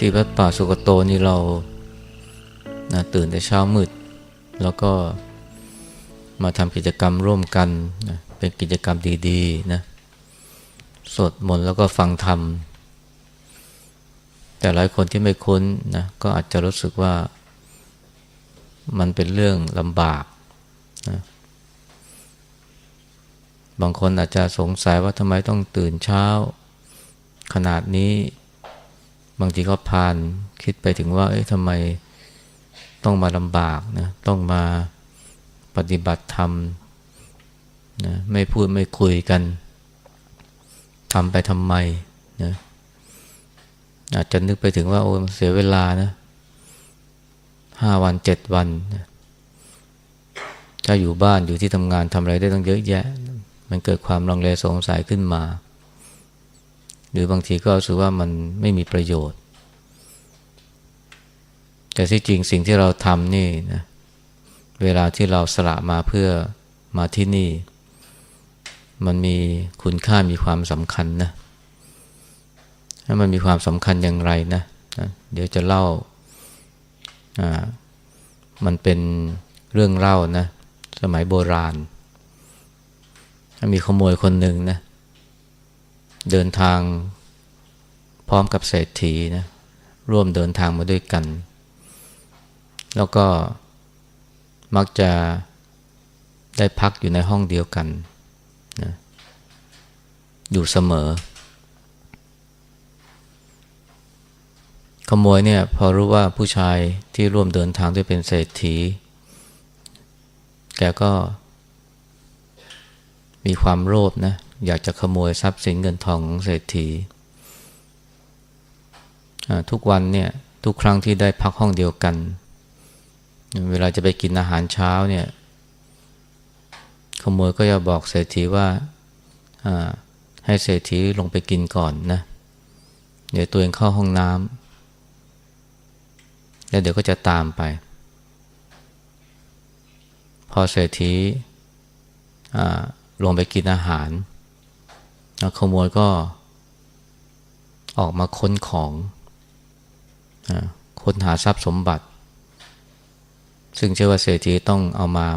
ที่วัดป่าสุกโตนี่เรานะตื่นแต่เช้ามืด แล้วก็มาทำกิจกรรมร่วมกันนะเป็นกิจกรรมดีๆนะสวดมนต์แล้วก็ฟังธรรม แต่หลายคนที่ไม่คุ้นนะก็อาจจะรู้สึกว่ามันเป็นเรื่องลำบากนะบางคนอาจจะสงสัยว่าทำไมต้องตื่นเช้า ขนาดนี้ บางทีก็พานคิดไปถึงว่า เอ๊ะทำไมต้องมาลำบากนะต้องมาปฏิบัติธรรมนะไม่พูดไม่คุยกันทำไปทำไมนะอาจจะนึกไปถึงว่าโอ้เสียเวลานะห้าวันเจ็ดวันนะถ้าอยู่บ้านอยู่ที่ทำงานทำอะไรได้ต้องเยอะแยะ มันเกิดความลังเลสงสัยขึ้นมา หรือบางทีก็รู้สึกว่ามันไม่มีประโยชน์ แต่ที่จริงสิ่งที่เราทำนี่นะเวลาที่เราสละมาเพื่อมาที่นี่ มันมีคุณค่ามีความสำคัญนะถ้ามันมีความสำคัญอย่างไรนะนะเดี๋ยวจะเล่าอ่ามันเป็นเรื่องเล่านะ สมัยโบราณ มีขโมยคนหนึ่งนะเเดินทางพร้อมกับเศรษฐีนะร่วมเดินทางมาด้วยกัน แล้วก็มักจะได้พักอยู่ในห้องเดียวกันนะอยู่เสมอ ขโมยเนี่ยพอรู้ว่าผู้ชายที่ร่วมเดินทางด้วยเป็นเศรษฐี แกก็มีความโลภนะ อยากจะขโมยทรัพย์สินเงินทองของเศรษฐีทุกวันเนี่ยทุกครั้งที่ได้พักห้องเดียวกัน เวลาจะไปกินอาหารเช้าเนี่ยขโมยก็จะบอกเศรษฐีว่าให้เศรษฐีลงไปกินก่อนนะ เดี๋ยวตัวเองเข้าห้องน้ำแล้วเดี๋ยวก็จะตามไป พอเศรษฐีลงไปกินอาหาร ขโมยก็ออกมาค้นของค้นหาทรัพย์สมบัติ ซึ่งเชื่อว่าเศรษฐีต้องเอามา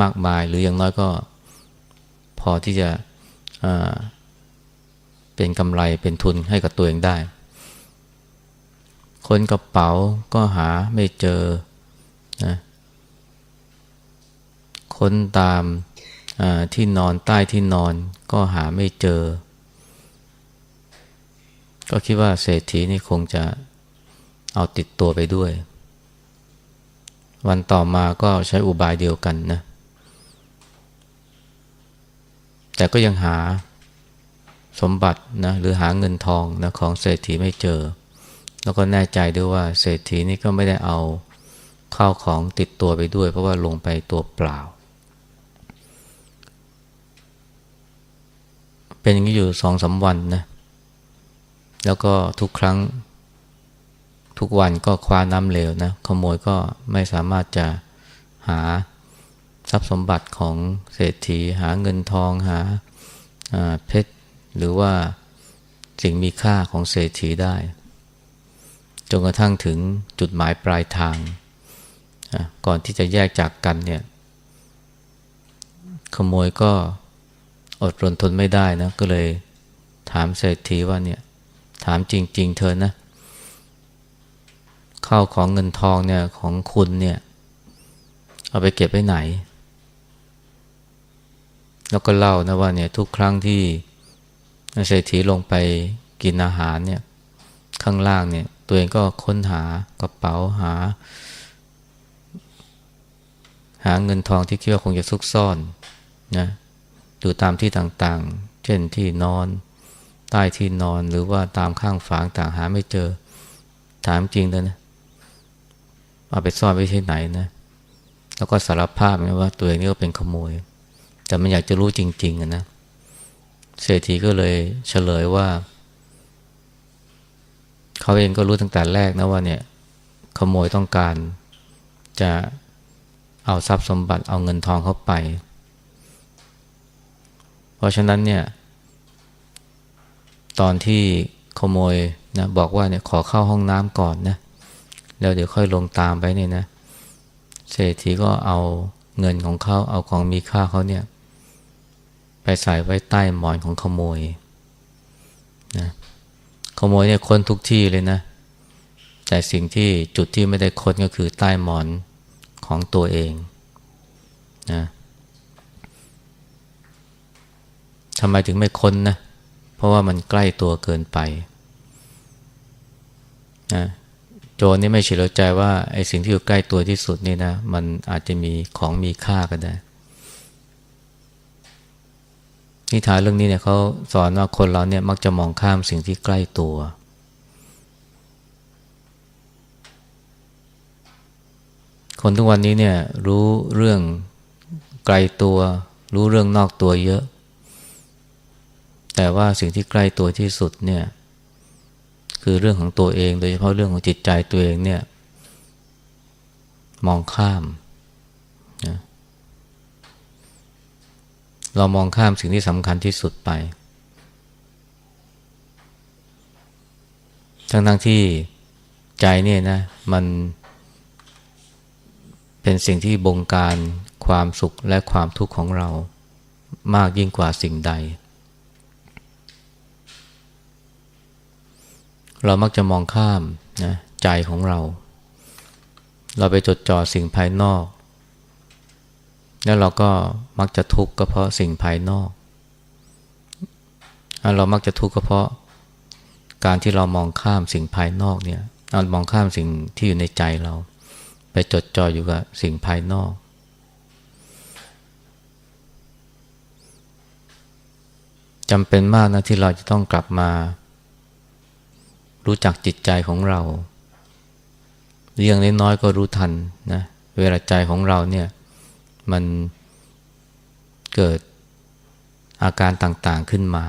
มากมาย หรืออย่างน้อยก็พอที่จะเป็นกำไรเป็นทุนให้กับตัวเองได้ คนกระเป๋าก็หาไม่เจอนะค้นตาม ที่นอนใต้ที่นอนก็หาไม่เจอ ก็คิดว่าเศรษฐีนี่คงจะเอาติดตัวไปด้วย วันต่อมาก็ใช้อุบายเดียวกันนะ แต่ก็ยังหาสมบัตินะหรือหาเงินทองนะของเศรษฐีไม่เจอ แล้วก็แน่ใจด้วยว่าเศรษฐีนี่ก็ไม่ได้เอาข้าวของติดตัวไปด้วย เพราะว่าลงไปตัวเปล่า เป็นอย่างนี้อยู่สองสาวันนะ แล้วก็ทุกครั้ง ทุกวันก็คว้าน้ำเหลวนะ ขโมยก็ไม่สามารถจะหาทรัพย์สมบัติของเศรษฐี หาเงินทองหาเพชร หรือว่าสิ่งมีค่าของเศรษฐีได้ จนกระทั่งถึงจุดหมายปลายทาง ก่อนที่จะแยกจากกันเนี่ย ขโมยก็ อดรนทนไม่ได้นะ ก็เลยถามเศรษฐีว่าเนี่ย ถามจริง ๆ เธอนะข้าวของเงินทองเนี่ยของคุณเนี่ย เอาไปเก็บไว้ไหน แล้วก็เล่านะว่าเนี่ยทุกครั้งที่เศรษฐีลงไปกินอาหารเนี่ย ข้างล่างเนี่ย ตัวเองก็ค้นหากระเป๋าหา หาเงินทองที่คิดว่าคงจะซุกซ่อนนะ ดูตามที่ต่างๆ เช่นที่นอน ใต้ที่นอนหรือว่าตามข้างฝางต่างหาไม่เจอ ถามจริงเลยนะเอาไปซ่อนไว้ที่ไหนนะแล้วก็สารภาพนะว่าตัวเองนี่ก็เป็นขโมย แต่มันอยากจะรู้จริงๆนะเศรษฐีก็เลยเฉลยว่า เขาเองก็รู้ตั้งแต่แรกนะว่าเนี่ย ขโมยต้องการจะเอาทรัพย์สมบัติเอาเงินทองเขาไป เพราะฉะนั้นเนี่ย ตอนที่ขโมยนะบอกว่าเนี่ยขอเข้าห้องน้ำก่อนนะแล้วเดี๋ยวค่อยลงตามไปเนี่ยนะ เศรษฐีก็เอาเงินของเขาเอาของมีค่าเขาเนี่ย ไปใส่ไว้ใต้หมอนของขโมยนะขโมยเนี่ยค้นทุกที่เลยนะ แต่สิ่งที่จุดที่ไม่ได้ค้นก็คือใต้หมอนของตัวเองนะ ทำไมถึงไม่ค้นนะ เพราะว่ามันใกล้ตัวเกินไปนะโจรนี่ไม่เฉลียวใจว่าไอ้สิ่งที่อยู่ใกล้ตัวที่สุดนี่นะ มันอาจจะมีของมีค่าก็ได้ นิทานเรื่องนี้เนี่ยเขาสอนว่าคนเราเนี่ยมักจะมองข้ามสิ่งที่ใกล้ตัว คนทุกวันนี้เนี่ยรู้เรื่องไกลตัว รู้เรื่องนอกตัวเยอะ แต่ว่าสิ่งที่ใกล้ตัวที่สุดเนี่ยคือเรื่องของตัวเอง โดยเฉพาะเรื่องของจิตใจตัวเองเนี่ยมองข้ามนะเรามองข้ามสิ่งที่สำคัญที่สุดไป ทั้งทั้งที่ใจเนี่ยนะมันเป็นสิ่งที่บงการความสุขและความทุกข์ของเรามากยิ่งกว่าสิ่งใด เรามักจะมองข้ามนะใจของเรา เราไปจดจ่อสิ่งภายนอก แล้วเราก็มักจะทุกข์ก็เพราะสิ่งภายนอก เรามักจะทุกข์ก็เพราะการที่เรามองข้ามสิ่งภายนอกเนี่ยเรามองข้ามสิ่งที่อยู่ในใจเรา ไปจดจ่ออยู่กับสิ่งภายนอก จำเป็นมากนะที่เราจะต้องกลับมา รู้จักจิตใจของเรา เรื่องน้อยๆก็รู้ทันนะเวลาใจของเราเนี่ยมันเกิดอาการต่างๆขึ้นมา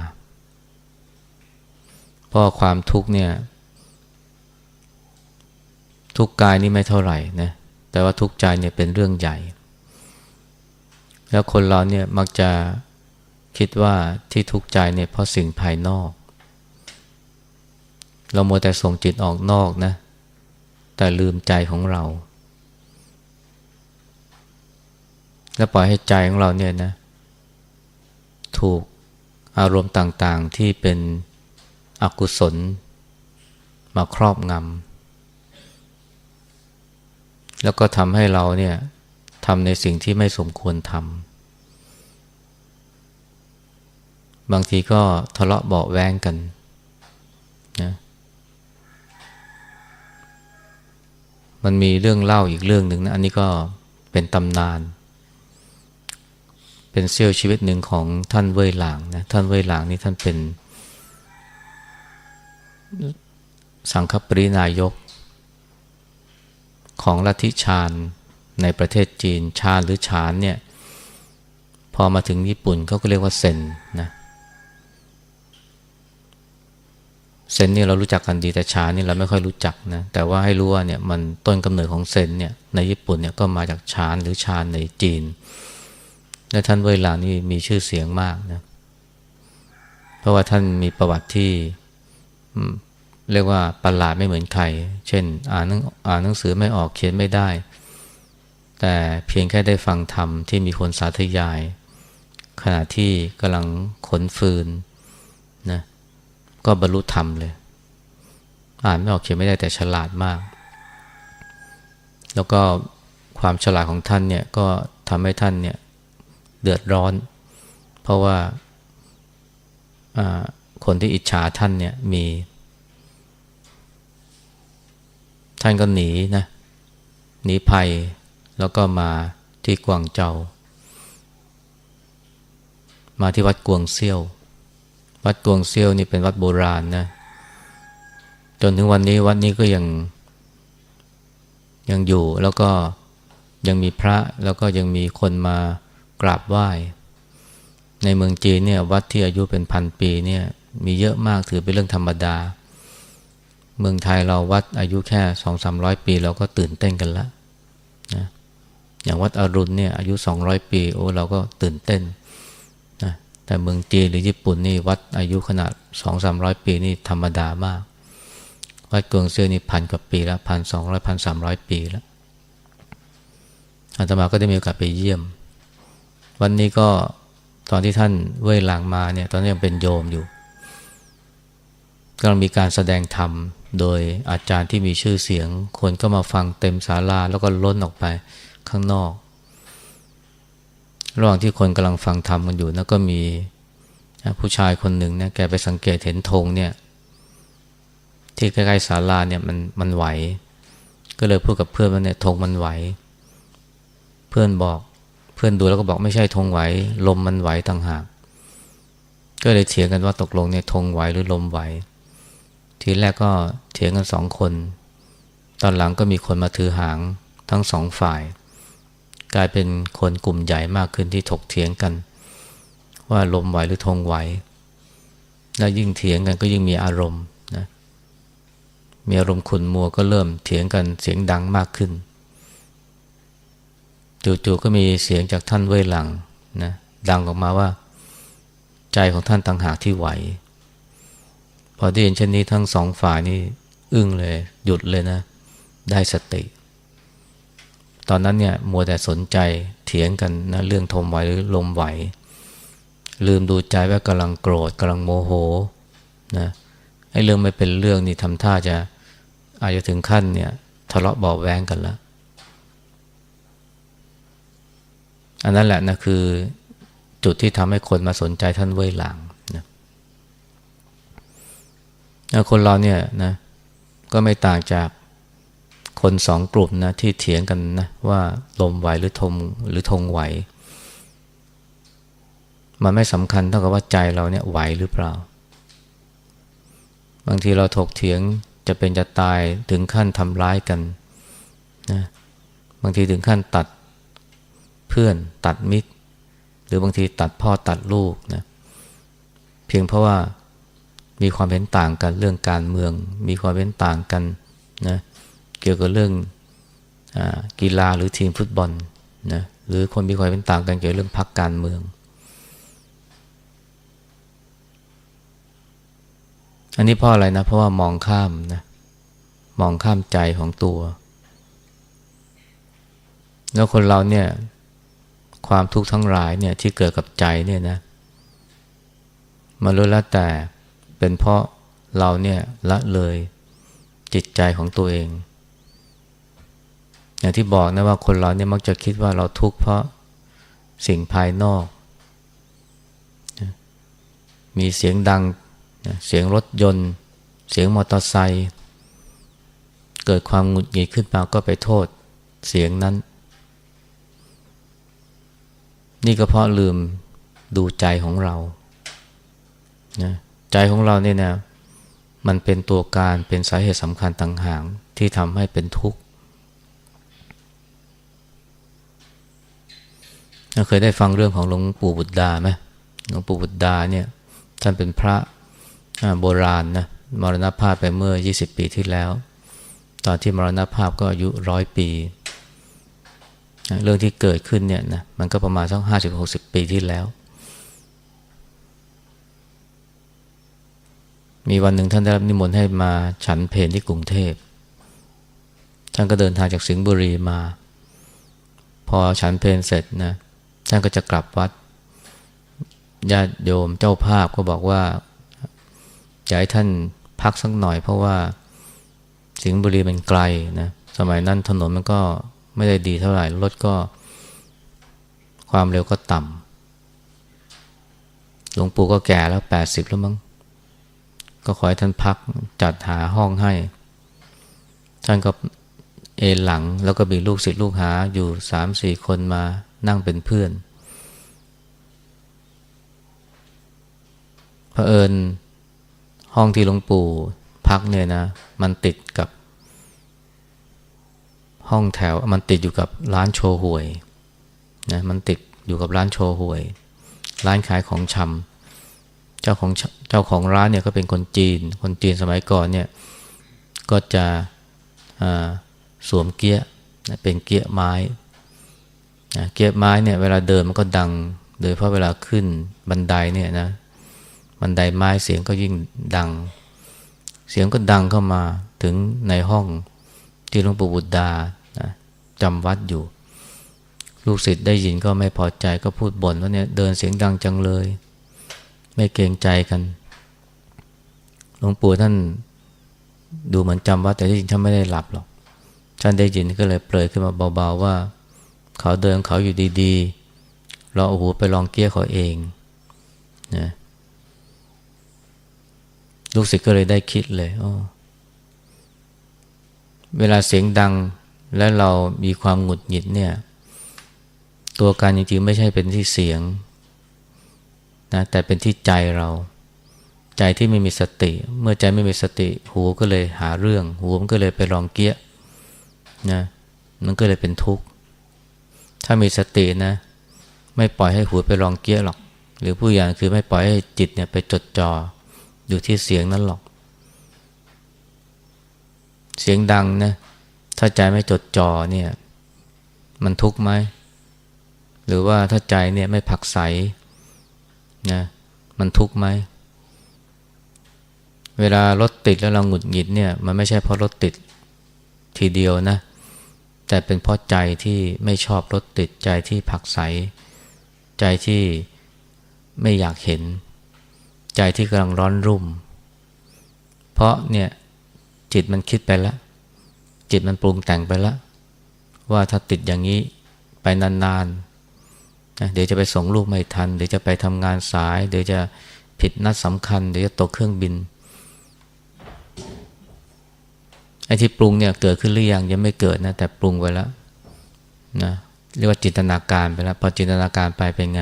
เพราะความทุกข์เนี่ย ทุกกายนี่ไม่เท่าไหร่นะแต่ว่าทุกใจเนี่ยเป็นเรื่องใหญ่ แล้วคนเราเนี่ยมักจะคิดว่าที่ทุกข์ใจเนี่ยเพราะสิ่งภายนอก เราโมแต่ส่งจิตออกนอกนะ แต่ลืมใจของเรา แล้วปล่อยให้ใจของเราเนี่ยนะ ถูกอารมณ์ต่างๆที่เป็นอกุศล มาครอบงำแล้วก็ทำให้เราเนี่ยทำในสิ่งที่ไม่สมควรทำบางทีก็ทะเลาะเบาแวงกันนะ มันมีเรื่องเล่าอีกเรื่องหนึ่งนะอันนี้ก็เป็นตำนาน เป็นเซี่ยวชีวิตหนึ่งของท่านเว่ยหลางนะท่านเว่ยหลางนี่ท่านเป็น สังฆปรินายก ของลัทธิชาญในประเทศจีนชาหรือฉานเนี่ยพอมาถึงญี่ปุ่นเขาก็เรียกว่าเซนนะ เซนนี่เรารู้จักกันดีแต่ชานี่เราไม่ค่อยรู้จักนะแต่ว่าให้รู้ว่าเนี่ยมันต้นกำเนิดของเซนเนี่ยในญี่ปุ่นเนี่ยก็มาจากชานหรือชานในจีน และท่านเวลานี่มีชื่อเสียงมากนะเพราะว่าท่านมีประวัติที่เรียกว่าประหลาดไม่เหมือนใคร เช่น อ่านหนังอ่านหนังสือไม่ออกเขียนไม่ได้ แต่เพียงแค่ได้ฟังธรรมที่มีคนสาธยาย ขณะที่กำลังขนฟืน ก็บรรลุธรรมเลย อ่านไม่ออกเขียนไม่ได้แต่ฉลาดมาก แล้วก็ความฉลาดของท่านเนี่ยก็ทำให้ท่านเนี่ยเดือดร้อน เพราะว่าคนที่อิจฉาท่านเนี่ยมี ท่านก็หนีนะหนีภัยแล้วก็มาที่กวางเจามาที่วัดกวงเซี่ยว วัดกวงเซี่ยวนี่เป็นวัดโบราณนะ จนถึงวันนี้วัดนี้ก็ยังยังอยู่แล้วก็ยังมีพระแล้วก็ยังมีคนมากราบไหว้ ในเมืองจีนเนี่ยวัดที่อายุเป็นพันปีเนี่ยมีเยอะมากถือเป็นเรื่องธรรมดา เมืองไทยเราวัดอายุแค่สองสามร้อยปี เราก็ตื่นเต้นกันละนะอย่างวัดอรุณเนี่ยอายุสองร้อยปีโอ้เราก็ตื่นเต้น แต่เมืองจีนหรือญี่ปุ่นนี่วัดอายุขนาดสองสามร้อยปีนี่ธรรมดามาก วัดกวงเซียวนี่พันกว่าปีแล้วพันสองร้อยพันสามร้อยปีแล้วอาตมาก็ได้มีโอกาสไปเยี่ยม วันนี้ก็ตอนที่ท่านเว่ยหลางมาเนี่ยตอนนี้ยังเป็นโยมอยู่กำลังมีการแสดงธรรม โดยอาจารย์ที่มีชื่อเสียง คนก็มาฟังเต็มศาลาแล้วก็ล้นออกไปข้างนอก ระหว่างที่คนกำลังฟังธรรมกันอยู่แล้วก็มีผู้ชายคนหนึ่งเนี่ยแกไปสังเกตเห็นธงเนี่ย ที่ใกล้ๆศาลาเนี่ยมันมันไหว ก็เลยพูดกับเพื่อนว่าเนี่ยธงมันไหว เพื่อนบอกเพื่อนดูแล้วก็บอกไม่ใช่ธงไหว ลมมันไหวต่างหาก ก็เลยเถียงกันว่าตกลงเนี่ยธงไหวหรือลมไหว ทีแรกก็เถียงกันสองคน ตอนหลังก็มีคนมาถือหางทั้งสองฝ่าย ลายเป็นคนกลุ่มใหญ่มากขึ้นที่ถกเถียงกัน ว่าลมไหวหรือธงไหวแล้วยิ่งเถียงกันก็ยิ่งมีอารมณ์นะมีอารมณ์ขุนมัวก็เริ่มเถียงกันเสียงดังมากขึ้นจู่ๆก็มีเสียงจากท่านเว่ยหลังนะดังออกมาว่า ใจของท่านต่างหากที่ไหว พอได้ยินเช่นนี้ทั้งสองฝ่ายนี่อึ้งเลย หยุดเลยนะ ได้สติ ตอนนั้นเนี่ยมัวแต่สนใจเถียงกันนะเรื่องทมไหวหรือลมไหว ลืมดูใจว่ากำลังโกรธกำลังโมโหนะไอ้เรื่องไม่เป็นเรื่องนี่ทำท่าจะอาจจะถึงขั้นเนี่ยทะเลาะเบาแวงกันแล้วอันนั้นแหละนะคือจุดที่ทำให้คนมาสนใจท่านเว่ยหลางนะคนเราเนี่ยนะก็ไม่ต่างจาก คนสองกลุ่มนะที่เถียงกันนะว่าลมไหวหรือทงหรือธงไหว มันไม่สำคัญเท่ากับว่าใจเราเนี่ยไหวหรือเปล่า บางทีเราถกเถียงจะเป็นจะตายถึงขั้นทำร้ายกันนะบางทีถึงขั้นตัดเพื่อนตัดมิตร หรือบางทีตัดพ่อตัดลูกนะเพียงเพราะว่ามีความเห็นต่างกันเรื่องการเมือง มีความเห็นต่างกันนะเเกี่ยวกับเรื่องอกีฬาหรือทีมฟุตบอลนะหรือคนมีความเห็นต่างกันเกี่ยวกับเรื่องพรรคการเมือง อันนี้เพราะอะไรนะ เพราะว่ามองข้ามนะมองข้ามใจของตัว แล้วคนเราเนี่ยความทุกข์ทั้งหลายเนี่ยที่เกิดกับใจเนี่ยนะมันรู้แล้วแต่เป็นเพราะเราเนี่ยละเลยจิตใจของตัวเอง อย่างที่บอกนะว่าคนเราเนี่ยมักจะคิดว่าเราทุกข์เพราะสิ่งภายนอก มีเสียงดัง เสียงรถยนต์ เสียงมอเตอร์ไซค์เกิดความหงุดหงิดขึ้นมาก็ไปโทษเสียงนั้น นี่ก็เพราะลืมดูใจของเรานะใจของเราเนี่ยนะมันเป็นตัวการเป็นสาเหตุสำคัญต่างหากที่ทำให้เป็นทุกข์ เคยได้ฟังเรื่องของหลวงปู่บุตรดาไหมหลวงปู่บุตรดาเนี่ยท่านเป็นพระโบราณนะมรณภาพไปเมื่อ 20 ปีที่แล้ว ตอนที่มรณภาพก็อายุร้อยปี เรื่องที่เกิดขึ้นเนี่ยนะมันก็ประมาณสักห้าสิบหกสิบปีที่แล้ว มีวันหนึ่งท่านได้รับนิมนต์ให้มาฉันเพลที่กรุงเทพ ท่านก็เดินทางจากสิงห์บุรีมา พอฉันเพลเสร็จนะ ท่านก็จะกลับวัดญาติโยมเจ้าภาพก็บอกว่าอยากให้ท่านพักสักหน่อยเพราะว่าสิงห์บุรีมันไกลนะสมัยนั้นถนนมันก็ไม่ได้ดีเท่าไหร่รถก็ความเร็วก็ต่ำหลวงปู่ก็แก่แล้วแปดสิบแล้วมั้งก็ขอให้ท่านพักจัดหาห้องให้ ท่านก็เอหลังแล้วก็มีลูกศิษย์ลูกหาอยู่สามสี่คนมา นั่งเป็นเพื่อนเผอิญห้องที่หลวงปู่พักเนี่ยนะ มันติดกับ ห้องแถวมันติดอยู่กับร้านโชห่วยนะมันติดอยู่กับร้านโชห่วย ร้านขายของชำเจ้าของเจ้าของร้านเนี่ยก็เป็นคนจีน คนจีนสมัยก่อนเนี่ยก็จะสวมเกี้ยเป็นเกี้ยไม้ เกี้ยไม้เนี่ยเวลาเดินมันก็ดัง โดยเพราะเวลาขึ้นบันไดเนี่ยนะ บันไดไม้เสียงก็ยิ่งดัง เสียงก็ดังเข้ามาถึงในห้องที่หลวงปู่บุตรดานะจำวัดอยู่ ลูกศิษย์ได้ยินก็ไม่พอใจก็พูดบ่นว่าเนี่ยเดินเสียงดังจังเลย ไม่เกรงใจกันหลวงปู่ท่านดูเหมือนจำวัดแต่ที่จริงท่านไม่ได้หลับหรอกท่านได้ยินก็เลยเปรยขึ้นมาเบาๆว่า เขาเดินเขาอยู่ดีๆ เราเอาหูไปลองเกี้ยเขาเองนะลูกศิษย์ก็เลยได้คิดเลยอ๋อเวลาเสียงดังและเรามีความหงุดหงิดเนี่ย ตัวการจริงๆไม่ใช่เป็นที่เสียงนะแต่เป็นที่ใจเราใจที่ไม่มีสติ เมื่อใจไม่มีสติ หูก็เลยหาเรื่อง หูมันก็เลยไปลองเกี้ยนะมันก็เลยเป็นทุกข์ ถ้ามีสตินะ ไม่ปล่อยให้หูไปลองเกี้ยหรอก หรือผู้อย่างคือไม่ปล่อยให้จิตเนี่ยไปจดจอ่ออยู่ที่เสียงนั้นหรอก เสียงดังนะถ้าใจไม่จดจ่อเนี่ย มันทุกข์ไหมหรือว่าถ้าใจเนี่ยไม่ผักใสนะมันทุกข์ไหมเวลารถติดแล้วเราหงุดหงิดเนี่ย มันไม่ใช่เพราะรถติดทีเดียวนะ แต่เป็นเพราะใจที่ไม่ชอบรถติดใจที่ผักใส ใจที่ไม่อยากเห็น ใจที่กำลังร้อนรุ่ม เพราะเนี่ยจิตมันคิดไปแล้ว จิตมันปรุงแต่งไปแล้ว ว่าถ้าติดอย่างนี้ไปนานๆนะเดี๋ยวจะไปส่งลูกไม่ทัน เดี๋ยวจะไปทำงานสาย เดี๋ยวจะผิดนัดสำคัญ เดี๋ยวจะตกเครื่องบิน ไอ้ที่ปรุงเนี่ยเกิดขึ้นหรือยังยังไม่เกิดนะแต่ปรุงไปแล้วนะเรียกว่าจินตนาการไปแล้วพอจินตนาการไปเป็นไง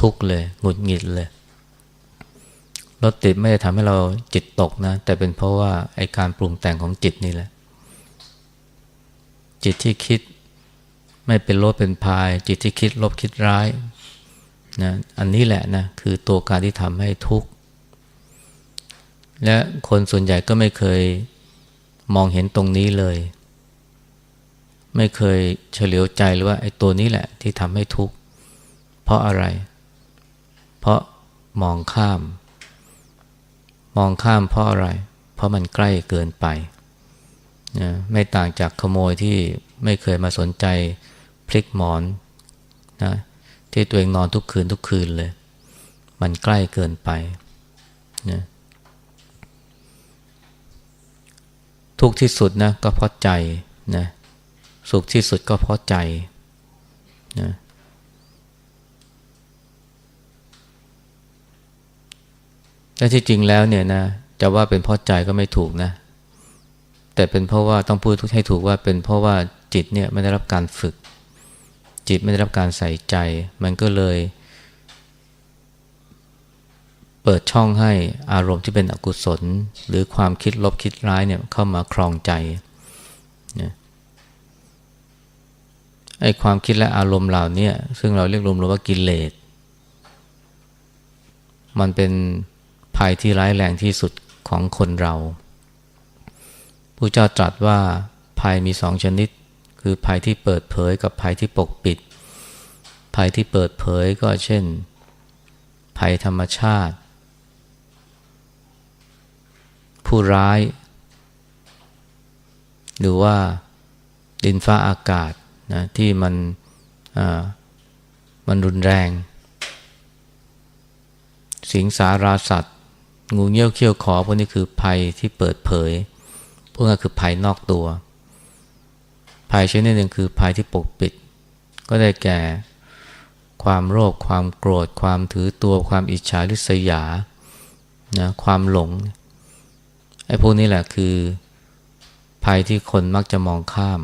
ทุกเลยหงุดหงิดเลยรถติดไม่ได้ทำให้เราจิตตกนะ แต่เป็นเพราะว่าไอ้การปรุงแต่งของจิตนี่แหละ จิตที่คิดไม่เป็นลบเป็นพาย จิตที่คิดลบคิดร้ายนะอันนี้แหละนะคือตัวการที่ทำให้ทุกข์และคนส่วนใหญ่ก็ไม่เคย มองเห็นตรงนี้เลย ไม่เคยเฉลียวใจหรือว่าไอ้ตัวนี้แหละที่ทำให้ทุกข์เพราะอะไร เพราะมองข้าม มองข้ามเพราะอะไร เพราะมันใกล้เกินไปนะไม่ต่างจากขโมยที่ไม่เคยมาสนใจพลิกหมอนนะที่ตัวเองนอนทุกคืนทุกคืนเลย มันใกล้เกินไปนะ ทุกที่สุดนะก็เพราะใจนะสุขที่สุดก็เพราะใจนะและที่จริงแล้วเนี่ยนะจะว่าเป็นเพราะใจก็ไม่ถูกนะ แต่เป็นเพราะว่าต้องพูดให้ถูกว่าเป็นเพราะว่าจิตเนี่ยไม่ได้รับการฝึก จิตไม่ได้รับการใส่ใจ มันก็เลย เปิดช่องให้อารมณ์ที่เป็นอกุศล หรือความคิดลบคิดร้ายเนี่ยเข้ามาครองใจนะไอ้ความคิดและอารมณ์เหล่านี้ซึ่งเราเรียกรวมๆว่ากิเลสมันเป็นภัยที่ร้ายแรงที่สุดของคนเราผู้เจ้าตรัสว่าภัยมีสองชนิด คือภัยที่เปิดเผยกับภัยที่ปกปิด ภัยที่เปิดเผยก็เช่น ภัยธรรมชาติ ผู้ร้าย หรือว่าดินฟ้าอากาศนะที่มันมันรุนแรง สิงสาราสัตว์ งูเงี้ยวเขี้ยวขอพวกนี้คือภัยที่เปิดเผย พวกนั้นคือภัยนอกตัว ภัยชนิดหนึ่งคือภัยที่ปกปิด ก็ได้แก่ความโลภความโกรธ ความถือตัว ความอิจฉาริษยานะความหลง ไอ้พวกนี้แหละคือ ภัยที่คนมักจะมองข้าม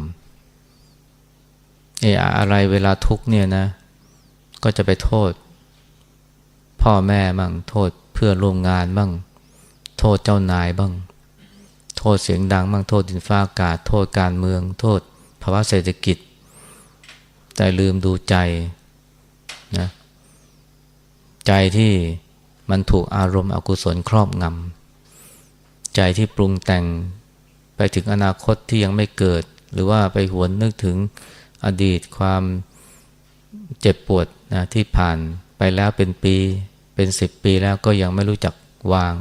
เอออะไรเวลาทุกเนี่ยนะ ก็จะไปโทษ พ่อแม่บ้างโทษเพื่อนร่วมงานบ้าง โทษเจ้านายบ้าง โทษเสียงดังบ้างโทษดินฟ้าอากาศ โทษการเมือง โทษภาวะเศรษฐกิจ แต่ลืมดูใจนะใจที่มันถูกอารมณ์อกุศลครอบงำ ใจที่ปรุงแต่งไปถึงอนาคตที่ยังไม่เกิด หรือว่าไปหวนนึกถึงอดีตความเจ็บปวดนะที่ผ่านไปแล้วเป็นปีเป็นสิบปีแล้วก็ยังไม่รู้จักวาง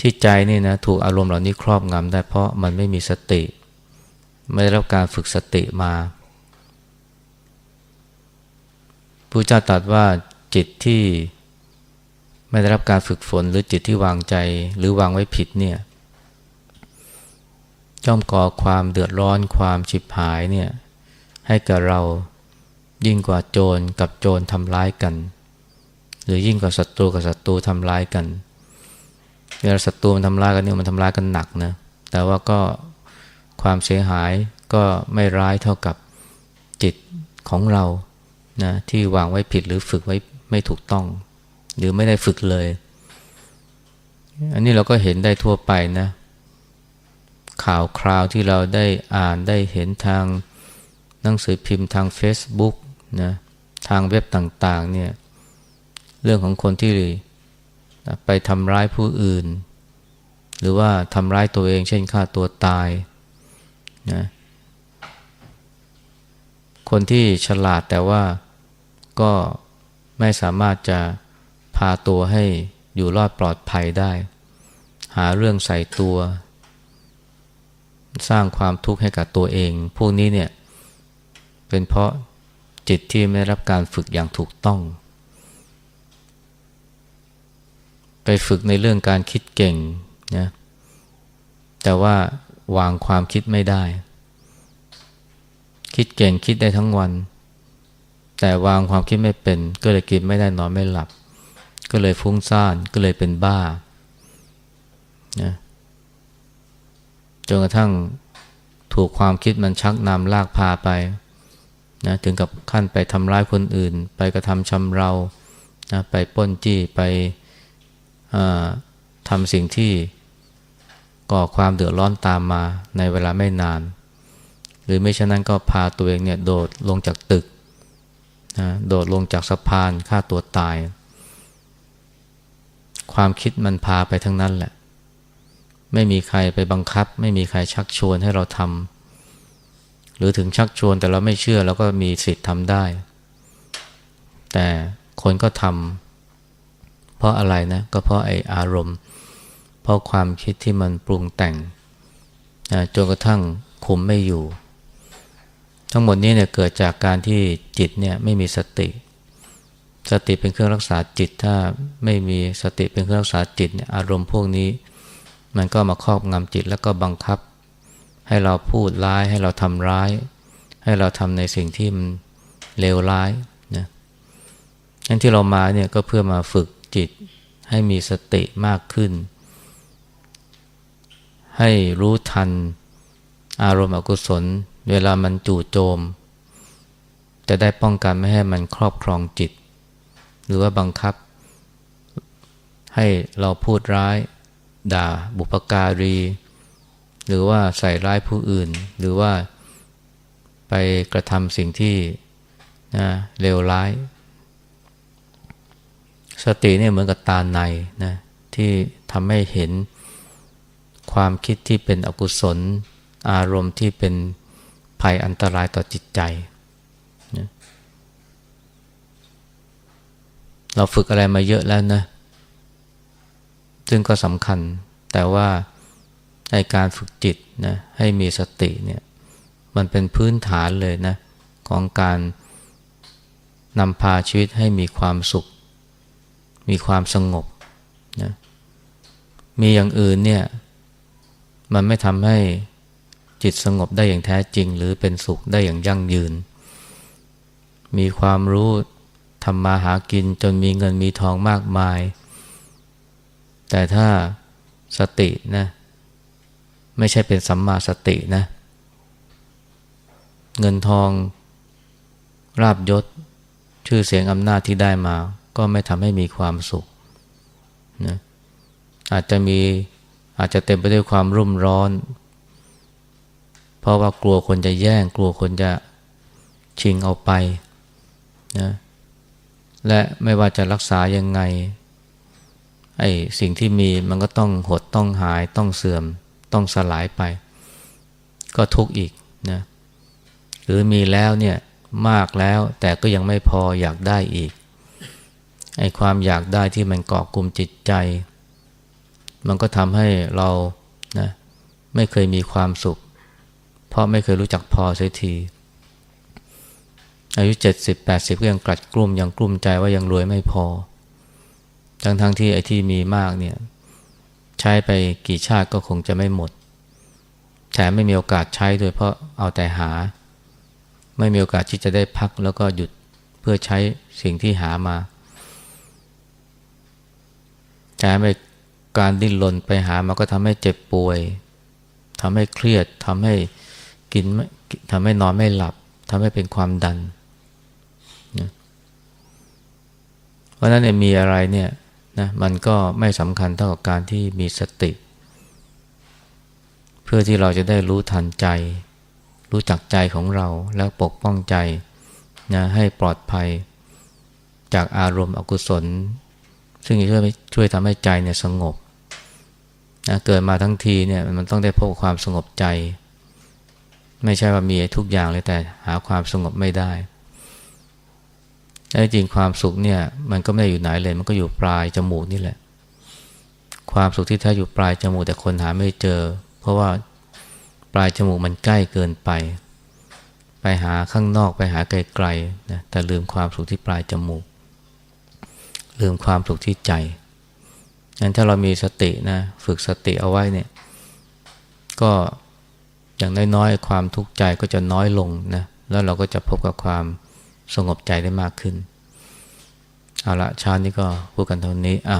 ที่ใจนี่นะถูกอารมณ์เหล่านี้ครอบงำได้เพราะมันไม่มีสติ ไม่ได้รับการฝึกสติมาพระเจ้าตรัสว่าจิตที่ ไม่ได้รับการฝึกฝนหรือจิตที่วางใจหรือวางไว้ผิดเนี่ยย่อมก่อความเดือดร้อนความฉิบหายเนี่ยให้กับเรายิ่งกว่าโจรกับโจรทำร้ายกัน หรือยิ่งกว่าศัตรูกับศัตรูทำร้ายกันเวลาศัตรูมันทำร้ายกันเนี่ยมันทำร้ายกันหนักนะแต่ว่าก็ความเสียหายก็ไม่ร้ายเท่ากับจิตของเรานะที่วางไว้ผิดหรือฝึกไว้ไม่ถูกต้อง หรือไม่ได้ฝึกเลย อันนี้เราก็เห็นได้ทั่วไปนะ ข่าวคราวที่เราได้อ่านได้เห็นทางหนังสือพิมพ์ทาง Facebook นะทางเว็บต่างๆเนี่ยเรื่องของคนที่ไปทำร้ายผู้อื่น หรือว่าทำร้ายตัวเองเช่นฆ่าตัวตายนะคนที่ฉลาดแต่ว่าก็ไม่สามารถจะ พาตัวให้อยู่รอดปลอดภัยได้ หาเรื่องใส่ตัว สร้างความทุกข์ให้กับตัวเอง พวกนี้เนี่ย เป็นเพราะจิตที่ไม่รับการฝึกอย่างถูกต้อง ไปฝึกในเรื่องการคิดเก่งนะแต่ว่าวางความคิดไม่ได้ คิดเก่งคิดได้ทั้งวัน แต่วางความคิดไม่เป็น ก็เลยกินไม่ได้นอนไม่หลับ ก็เลยฟุ้งซ่านก็เลยเป็นบ้านะจนกระทั่งถูกความคิดมันชักนำลากพาไปนะถึงกับขั้นไปทำร้ายคนอื่น ไปกระทำชำเรานะไปป้นจี้ไปทำสิ่งที่ก่อความเดือดร้อนตามมาในเวลาไม่นาน หรือไม่ฉะนั้นก็พาตัวเองเนี่ยโดดลงจากตึกนะโดดลงจากสะพานฆ่าตัวตาย ความคิดมันพาไปทั้งนั้นแหละ ไม่มีใครไปบังคับ ไม่มีใครชักชวนให้เราทำหรือถึงชักชวนแต่เราไม่เชื่อเราก็มีสิทธิ์ทำได้ แต่คนก็ทำเพราะอะไรนะ ก็เพราะไออารมณ์ เพราะความคิดที่มันปรุงแต่งจนกระทั่งคุมไม่อยู่ ทั้งหมดนี้เนี่ยเกิดจากการที่จิตเนี่ยไม่มีสติ สติเป็นเครื่องรักษาจิต ถ้าไม่มีสติเป็นเครื่องรักษาจิตเนี่ยอารมณ์พวกนี้ มันก็มาครอบงำจิตแล้วก็บังคับ ให้เราพูดร้ายให้เราทำร้าย ให้เราทำในสิ่งที่มันเลวร้ายนะงั้นที่เรามาเนี่ยก็เพื่อมาฝึกจิต ให้มีสติมากขึ้น ให้รู้ทันอารมณ์อกุศล เวลามันจู่โจม จะได้ป้องกันไม่ให้มันครอบครองจิต หรือว่าบังคับ ให้เราพูดร้าย ด่าบุปการี หรือว่าใส่ร้ายผู้อื่น หรือว่าไปกระทำสิ่งที่นะเลวร้าย สติเนี่ยเหมือนกับตาในนะที่ทำให้เห็นความคิดที่เป็นอกุศล อารมณ์ที่เป็นภัยอันตรายต่อจิตใจนะ เราฝึกอะไรมาเยอะแล้วนะ ซึ่งก็สำคัญ แต่ว่าในการฝึกจิตนะให้มีสติเนี่ยมันเป็นพื้นฐานเลยนะของการนำพาชีวิตให้มีความสุข มีความสงบนะมีอย่างอื่นเนี่ยมันไม่ทำให้จิตสงบได้อย่างแท้จริง หรือเป็นสุขได้อย่างยั่งยืน มีความรู้ ทำมาหากินจนมีเงินมีทองมากมาย แต่ถ้าสตินะไม่ใช่เป็นสัมมาสตินะ เงินทองราบยศชื่อเสียงอำนาจที่ได้มา ก็ไม่ทำให้มีความสุขนะอาจจะมีอาจจะเต็มไปด้วยความรุ่มร้อน เพราะว่ากลัวคนจะแย่งกลัวคนจะชิงเอาไปนะ และไม่ว่าจะรักษายังไงไอ้สิ่งที่มีมันก็ต้องหดต้องหายต้องเสื่อม ต้องสลายไป ก็ทุกข์อีกนะหรือมีแล้วเนี่ยมากแล้วแต่ก็ยังไม่พออยากได้อีกไอ้ความอยากได้ที่มันเกาะกลุ่มจิตใจ มันก็ทำให้เรานะไม่เคยมีความสุข เพราะไม่เคยรู้จักพอเสียที อายุเจ็ดสิบแปดสิบก็ยังกลัดกลุ่มยังกลุ่มใจว่ายังรวยไม่พอ ทั้งทั้งที่ไอ้ที่มีมากเนี่ยใช้ไปกี่ชาติก็คงจะไม่หมดแถมไม่มีโอกาสใช้ด้วยเพราะเอาแต่หา ไม่มีโอกาสที่จะได้พักแล้วก็หยุดเพื่อใช้สิ่งที่หามาแถมไปการดิ้นรนไปหามาก็ทำให้เจ็บป่วยทำให้เครียดทำให้กินไม่ทำให้นอนไม่หลับทำให้เป็นความดันนะเพ ราะนั้นเนี่ยมีอะไรเนี่ยนะมันก็ไม่สำคัญเท่ากับการที่มีสติ เพื่อที่เราจะได้รู้ทันใจ รู้จักใจของเราแล้วปกป้องใจนะให้ปลอดภัยจากอารมณ์อกุศล ซึ่งจะช่วยช่วยทำให้ใจเนี่ยสงบนะเกิดมาทั้งทีเนี่ยมันต้องได้พบความสงบใจ ไม่ใช่ว่ามีทุกอย่างเลยแต่หาความสงบไม่ได้ แท้จริงความสุขเนี่ย มันก็ไม่ได้อยู่ไหนเลย มันก็อยู่ปลายจมูกนี่แหละ ความสุขที่แท้อยู่ปลายจมูกแต่คนหาไม่เจอ เพราะว่าปลายจมูกมันใกล้เกินไป ไปหาข้างนอกไปหาไกลๆนะแต่ลืมความสุขที่ปลายจมูก ลืมความสุขที่ใจงั้นถ้าเรามีสตินะฝึกสติเอาไว้เนี่ย ก็อย่างน้อยๆความทุกข์ใจก็จะน้อยลงนะแล้วเราก็จะพบกับความ สงบใจได้มากขึ้น เอาละเช้านี้ก็พูดกันเท่านี้อะ